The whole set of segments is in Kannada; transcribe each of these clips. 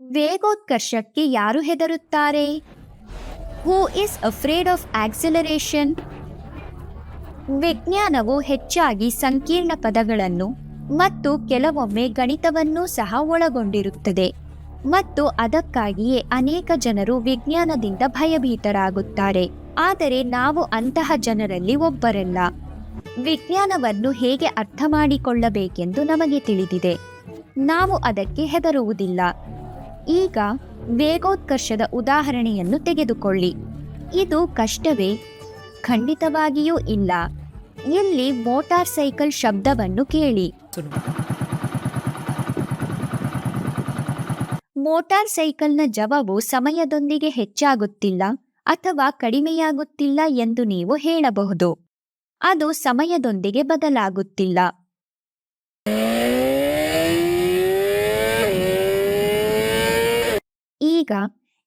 ವೇಗೋತ್ಕರ್ಷಕ್ಕೆ ಯಾರು ಹೆದರುತ್ತಾರೆ? Who is afraid of acceleration ವಿಜ್ಞಾನವು ಹೆಚ್ಚಾಗಿ ಸಂಕೀರ್ಣ ಪದಗಳನ್ನು ಮತ್ತು ಕೆಲವೊಮ್ಮೆ ಗಣಿತವನ್ನೂ ಸಹ ಒಳಗೊಂಡಿರುತ್ತದೆ ಮತ್ತು ಅದಕ್ಕಾಗಿಯೇ ಅನೇಕ ಜನರು ವಿಜ್ಞಾನದಿಂದ ಭಯಭೀತರಾಗುತ್ತಾರೆ. ಆದರೆ ನಾವು ಅಂತಹ ಜನರಲ್ಲಿ ಒಬ್ಬರಲ್ಲ. ವಿಜ್ಞಾನವನ್ನು ಹೇಗೆ ಅರ್ಥ ಮಾಡಿಕೊಳ್ಳಬೇಕೆಂದು ನಮಗೆ ತಿಳಿದಿದೆ. ನಾವು ಅದಕ್ಕೆ ಹೆದರುವುದಿಲ್ಲ. ಈಗ ವೇಗೋತ್ಕರ್ಷದ ಉದಾಹರಣೆಯನ್ನು ತೆಗೆದುಕೊಳ್ಳಿ. ಇದು ಕಷ್ಟವೇ? ಖಂಡಿತವಾಗಿಯೂ ಇಲ್ಲ. ಇಲ್ಲಿ ಮೋಟಾರ್ ಸೈಕಲ್ ಶಬ್ದವನ್ನು ಕೇಳಿ. ಮೋಟಾರ್ ಸೈಕಲ್ನ ಜವವು ಸಮಯದೊಂದಿಗೆ ಹೆಚ್ಚಾಗುತ್ತಿಲ್ಲ ಅಥವಾ ಕಡಿಮೆಯಾಗುತ್ತಿಲ್ಲ ಎಂದು ನೀವು ಹೇಳಬಹುದು. ಅದು ಸಮಯದೊಂದಿಗೆ ಬದಲಾಗುತ್ತಿಲ್ಲ.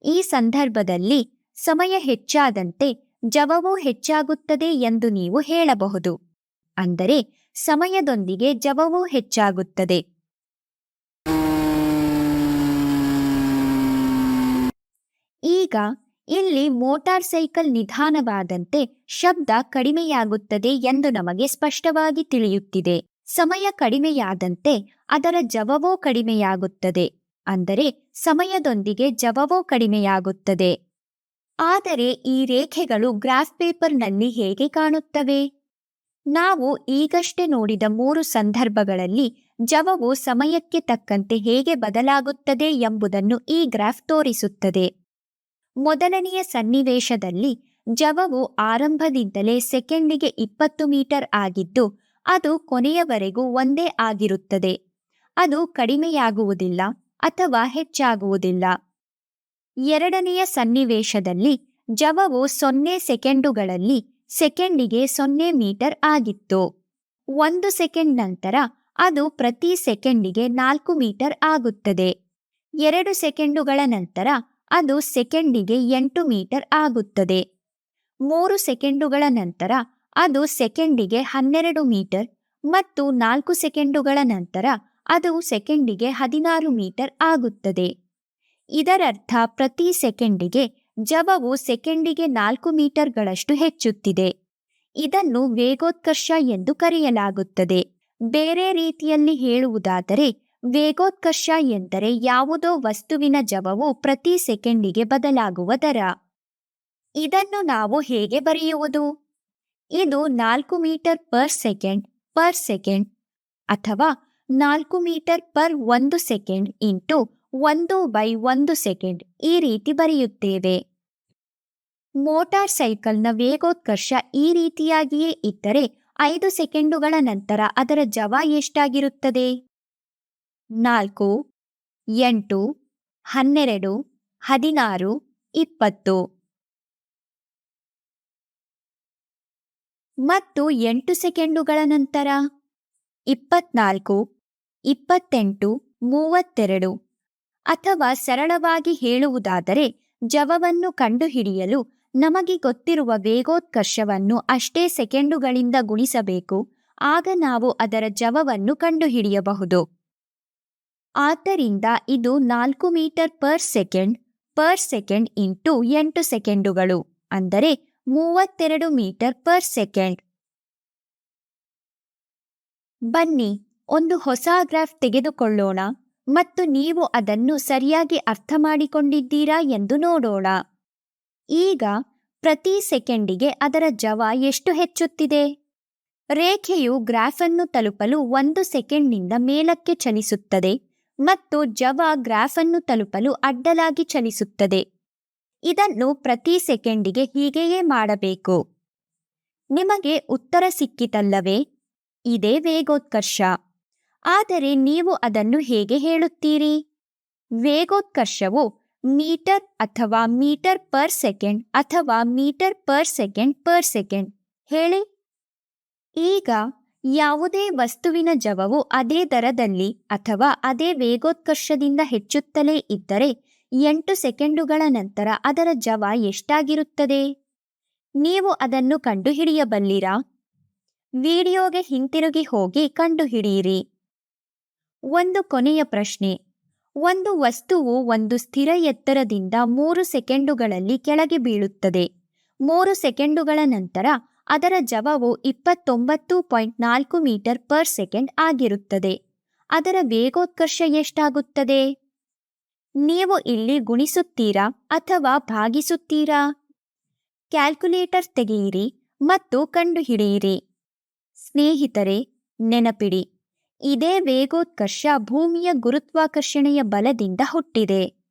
ಈ ಸಂದರ್ಭದಲ್ಲಿ ಸಮಯ ಹೆಚ್ಚಾದಂತೆ ಜವವು ಹೆಚ್ಚಾಗುತ್ತದೆ ಎಂದು ನೀವು ಹೇಳಬಹುದು. ಅಂದರೆ ಸಮಯದೊಂದಿಗೆ ಜವವು ಹೆಚ್ಚಾಗುತ್ತದೆ. ಈಗ ಇಲ್ಲಿ ಮೋಟಾರ್ ಸೈಕಲ್ ನಿಧಾನವಾದಂತೆ ಶಬ್ದ ಕಡಿಮೆಯಾಗುತ್ತದೆ ಎಂದು ನಮಗೆ ಸ್ಪಷ್ಟವಾಗಿ ತಿಳಿಯುತ್ತಿದೆ. ಸಮಯ ಕಡಿಮೆಯಾದಂತೆ ಅದರ ಜವವೂ ಕಡಿಮೆಯಾಗುತ್ತದೆ. ಅಂದರೆ ಸಮಯದೊಂದಿಗೆ ಜವವೋ ಕಡಿಮೆಯಾಗುತ್ತದೆ. ಆದರೆ ಈ ರೇಖೆಗಳು ಗ್ರಾಫ್ ಪೇಪರ್ನಲ್ಲಿ ಹೇಗೆ ಕಾಣುತ್ತವೆ? ನಾವು ಈಗಷ್ಟೇ ನೋಡಿದ ಮೂರು ಸಂದರ್ಭಗಳಲ್ಲಿ ಜವವು ಸಮಯಕ್ಕೆ ತಕ್ಕಂತೆ ಹೇಗೆ ಬದಲಾಗುತ್ತದೆ ಎಂಬುದನ್ನು ಈ ಗ್ರಾಫ್ ತೋರಿಸುತ್ತದೆ. ಮೊದಲನೆಯ ಸನ್ನಿವೇಶದಲ್ಲಿ ಜವವು ಆರಂಭದಿಂದಲೇ ಸೆಕೆಂಡಿಗೆ ಇಪ್ಪತ್ತು ಮೀಟರ್ ಆಗಿದ್ದು, ಅದು ಕೊನೆಯವರೆಗೂ ಒಂದೇ ಆಗಿರುತ್ತದೆ. ಅದು ಕಡಿಮೆಯಾಗುವುದಿಲ್ಲ. ಅಥವಾ ಹೆಚ್ಚಾಗುವುದಿಲ್ಲ. ಎರಡನೆಯ ಸನ್ನಿವೇಶದಲ್ಲಿ ಜವವು ಸೊನ್ನೆ ಸೆಕೆಂಡುಗಳಲ್ಲಿ ಸೆಕೆಂಡಿಗೆ ಸೊನ್ನೆ ಮೀಟರ್ ಆಗಿತ್ತು. ಒಂದು ಸೆಕೆಂಡ್ ನಂತರ ಅದು ಪ್ರತಿ ಸೆಕೆಂಡಿಗೆ ನಾಲ್ಕು ಮೀಟರ್ ಆಗುತ್ತದೆ. ಎರಡು ಸೆಕೆಂಡುಗಳ ನಂತರ ಅದು ಸೆಕೆಂಡಿಗೆ ಎಂಟು ಮೀಟರ್ ಆಗುತ್ತದೆ. ಮೂರು ಸೆಕೆಂಡುಗಳ ನಂತರ ಅದು ಸೆಕೆಂಡಿಗೆ ಹನ್ನೆರಡು ಮೀಟರ್ ಮತ್ತು ನಾಲ್ಕು ಸೆಕೆಂಡುಗಳ ನಂತರ ಅದು ಸೆಕೆಂಡಿಗೆ ಹದಿನಾರು ಮೀಟರ್ ಆಗುತ್ತದೆ. ಇದರರ್ಥ ಪ್ರತಿ ಸೆಕೆಂಡಿಗೆ ಜವವು ಸೆಕೆಂಡಿಗೆ ನಾಲ್ಕು ಮೀಟರ್ಗಳಷ್ಟು ಹೆಚ್ಚುತ್ತಿದೆ. ಇದನ್ನು ವೇಗೋತ್ಕರ್ಷ ಎಂದು ಕರೆಯಲಾಗುತ್ತದೆ. ಬೇರೆ ರೀತಿಯಲ್ಲಿ ಹೇಳುವುದಾದರೆ, ವೇಗೋತ್ಕರ್ಷ ಎಂದರೆ ಯಾವುದೋ ವಸ್ತುವಿನ ಜವವು ಪ್ರತಿ ಸೆಕೆಂಡಿಗೆ ಬದಲಾಗುವ ದರ. ಇದನ್ನು ನಾವು ಹೇಗೆ ಬರೆಯುವುದು? ಇದು ನಾಲ್ಕು metre per second per second ಅಥವಾ ನಾಲ್ಕು ಮೀಟರ್ ಪರ್ ಒಂದು ಸೆಕೆಂಡ್ ಇಂಟು ಒಂದು ಬೈ ಒಂದು ಸೆಕೆಂಡ್ ಈ ರೀತಿ ಬರೆಯುತ್ತೇವೆ. ಮೋಟಾರ್ ಸೈಕಲ್ನ ವೇಗೋತ್ಕರ್ಷ ಈ ರೀತಿಯಾಗಿಯೇ ಇದ್ದರೆ ಐದು ಸೆಕೆಂಡುಗಳ ನಂತರ ಅದರ ಜವ ಎಷ್ಟಾಗಿರುತ್ತದೆ? ನಾಲ್ಕು, ಎಂಟು, ಹನ್ನೆರಡು, ಹದಿನಾರು, ಇಪ್ಪತ್ತು. ಮತ್ತು ಎಂಟು ಸೆಕೆಂಡುಗಳ ನಂತರ? ಇಪ್ಪತ್ನಾಲ್ಕು, ಇಪ್ಪತ್ತೆಂಟು, ಮೂವತ್ತೆರಡು ಅಥವಾ ಸರಳವಾಗಿ ಹೇಳುವುದಾದರೆ, ಜವವನ್ನು ಕಂಡುಹಿಡಿಯಲು ನಮಗೆ ಗೊತ್ತಿರುವ ವೇಗೋತ್ಕರ್ಷವನ್ನು ಅಷ್ಟೇ ಸೆಕೆಂಡುಗಳಿಂದ ಗುಣಿಸಬೇಕು. ಆಗ ನಾವು ಅದರ ಜವವನ್ನು ಕಂಡುಹಿಡಿಯಬಹುದು. ಆದ್ದರಿಂದ ಇದು ನಾಲ್ಕು metre per second per second into ಎಂಟು ಸೆಕೆಂಡುಗಳು, ಅಂದರೆ ಮೂವತ್ತೆರಡು ಮೀಟರ್ ಪರ್ ಸೆಕೆಂಡ್. ಬನ್ನಿ, ಒಂದು ಹೊಸ ಗ್ರಾಫ್ ತೆಗೆದುಕೊಳ್ಳೋಣ ಮತ್ತು ನೀವು ಅದನ್ನು ಸರಿಯಾಗಿ ಅರ್ಥ ಮಾಡಿಕೊಂಡಿದ್ದೀರಾ ಎಂದು ನೋಡೋಣ. ಈಗ ಪ್ರತಿ ಸೆಕೆಂಡಿಗೆ ಅದರ ಜವ ಎಷ್ಟು ಹೆಚ್ಚುತ್ತಿದೆ? ರೇಖೆಯು ಗ್ರಾಫ್ ಅನ್ನು ತಲುಪಲು ಒಂದು ಸೆಕೆಂಡ್ನಿಂದ ಮೇಲಕ್ಕೆ ಚಲಿಸುತ್ತದೆ ಮತ್ತು ಜವ ಗ್ರಾಫನ್ನು ತಲುಪಲು ಅಡ್ಡಲಾಗಿ ಚಲಿಸುತ್ತದೆ. ಇದನ್ನು ಪ್ರತಿ ಸೆಕೆಂಡಿಗೆ ಹೀಗೆಯೇ ಮಾಡಬೇಕು. ನಿಮಗೆ ಉತ್ತರ ಸಿಕ್ಕಿತಲ್ಲವೇ? ಇದೇ ವೇಗೋತ್ಕರ್ಷ. ಆದರೆ ನೀವು ಅದನ್ನು ಹೇಗೆ ಹೇಳುತ್ತೀರಿ? ವೇಗೋತ್ಕರ್ಷವು ಮೀಟರ್ ಅಥವಾ ಮೀಟರ್ ಪರ್ ಸೆಕೆಂಡ್ ಅಥವಾ metre per second per second. ಹೇಳಿ. ಈಗ ಯಾವುದೇ ವಸ್ತುವಿನ ಜವವು ಅದೇ ದರದಲ್ಲಿ ಅಥವಾ ಅದೇ ವೇಗೋತ್ಕರ್ಷದಿಂದ ಹೆಚ್ಚುತ್ತಲೇ ಇದ್ದರೆ ಎಂಟು ಸೆಕೆಂಡುಗಳ ನಂತರ ಅದರ ಜವ ಎಷ್ಟಾಗಿರುತ್ತದೆ? ನೀವು ಅದನ್ನು ಕಂಡುಹಿಡಿಯಬಲ್ಲಿರಾ? ವಿಡಿಯೋಗೆ ಹಿಂತಿರುಗಿ ಹೋಗಿ ಕಂಡುಹಿಡಿಯಿರಿ. ಒಂದು ಕೊನೆಯ ಪ್ರಶ್ನೆ. ಒಂದು ವಸ್ತುವು ಒಂದು ಸ್ಥಿರ ಎತ್ತರದಿಂದ ಮೂರು ಸೆಕೆಂಡುಗಳಲ್ಲಿ ಕೆಳಗೆ ಬೀಳುತ್ತದೆ. ಮೂರು ಸೆಕೆಂಡುಗಳ ನಂತರ ಅದರ ಜವವು ಇಪ್ಪತ್ತೊಂಬತ್ತು ಪಾಯಿಂಟ್ ನಾಲ್ಕು ಮೀಟರ್ ಪರ್ ಸೆಕೆಂಡ್ ಆಗಿರುತ್ತದೆ. ಅದರ ವೇಗೋತ್ಕರ್ಷ ಎಷ್ಟಾಗುತ್ತದೆ? ನೀವು ಇಲ್ಲಿ ಗುಣಿಸುತ್ತೀರಾ ಅಥವಾ ಭಾಗಿಸುತ್ತೀರಾ? ಕ್ಯಾಲ್ಕುಲೇಟರ್ ತೆಗೆಯಿರಿ ಮತ್ತು ಕಂಡುಹಿಡಿಯಿರಿ. ಸ್ನೇಹಿತರೆ ನೆನಪಿಡಿ ಇದೇ ವೇಗೋತ್ಕರ್ಷ ಭೂಮಿಯ ಗುರುತ್ವಾಕರ್ಷಣೆಯ ಬಲದಿಂದ ಹುಟ್ಟಿದೆ.